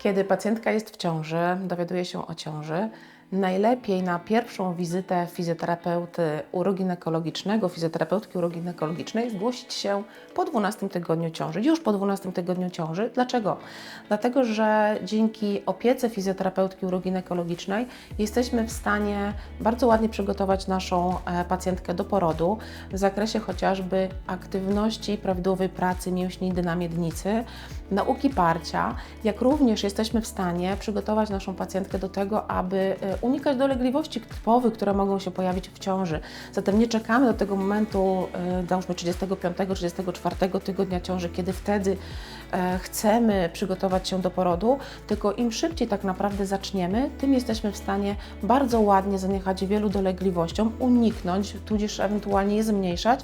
Kiedy pacjentka jest w ciąży, dowiaduje się o ciąży, najlepiej na pierwszą wizytę fizjoterapeuty uroginekologicznego, fizjoterapeutki uroginekologicznej zgłosić się po 12 tygodniu ciąży, już po 12 tygodniu ciąży. Dlaczego? Dlatego, że dzięki opiece fizjoterapeutki uroginekologicznej jesteśmy w stanie bardzo ładnie przygotować naszą e, pacjentkę do porodu w zakresie chociażby aktywności, prawidłowej pracy mięśni dna miednicy, nauki parcia, jak również jesteśmy w stanie przygotować naszą pacjentkę do tego, aby e, unikać dolegliwości typowych, które mogą się pojawić w ciąży. Zatem nie czekamy do tego momentu, e, załóżmy 35-34 tygodnia ciąży, kiedy wtedy e, chcemy przygotować się do porodu, tylko im szybciej tak naprawdę zaczniemy, tym jesteśmy w stanie bardzo ładnie zaniechać wielu dolegliwościom, uniknąć, tudzież ewentualnie je zmniejszać,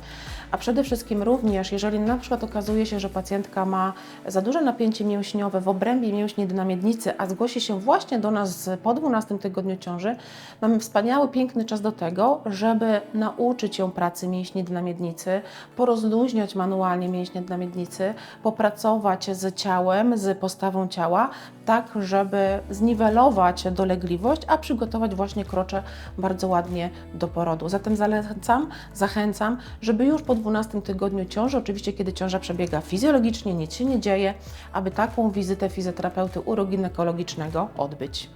a przede wszystkim również, jeżeli na przykład okazuje się, że pacjentka ma za duże napięcie mięśniowe w obrębie mięśni miednicy, a zgłosi się właśnie do nas po 12 tygodniu ciąży, mamy wspaniały, piękny czas do tego, żeby nauczyć ją pracy mięśni dna miednicy, porozluźniać manualnie mięśnie dna miednicy, popracować z ciałem, z postawą ciała, tak żeby zniwelować dolegliwość, a przygotować właśnie krocze bardzo ładnie do porodu. Zatem zalecam, zachęcam, żeby już po 12 tygodniu ciąży, oczywiście kiedy ciąża przebiega fizjologicznie, nic się nie dzieje, aby taką wizytę fizjoterapeuty uroginekologicznego odbyć.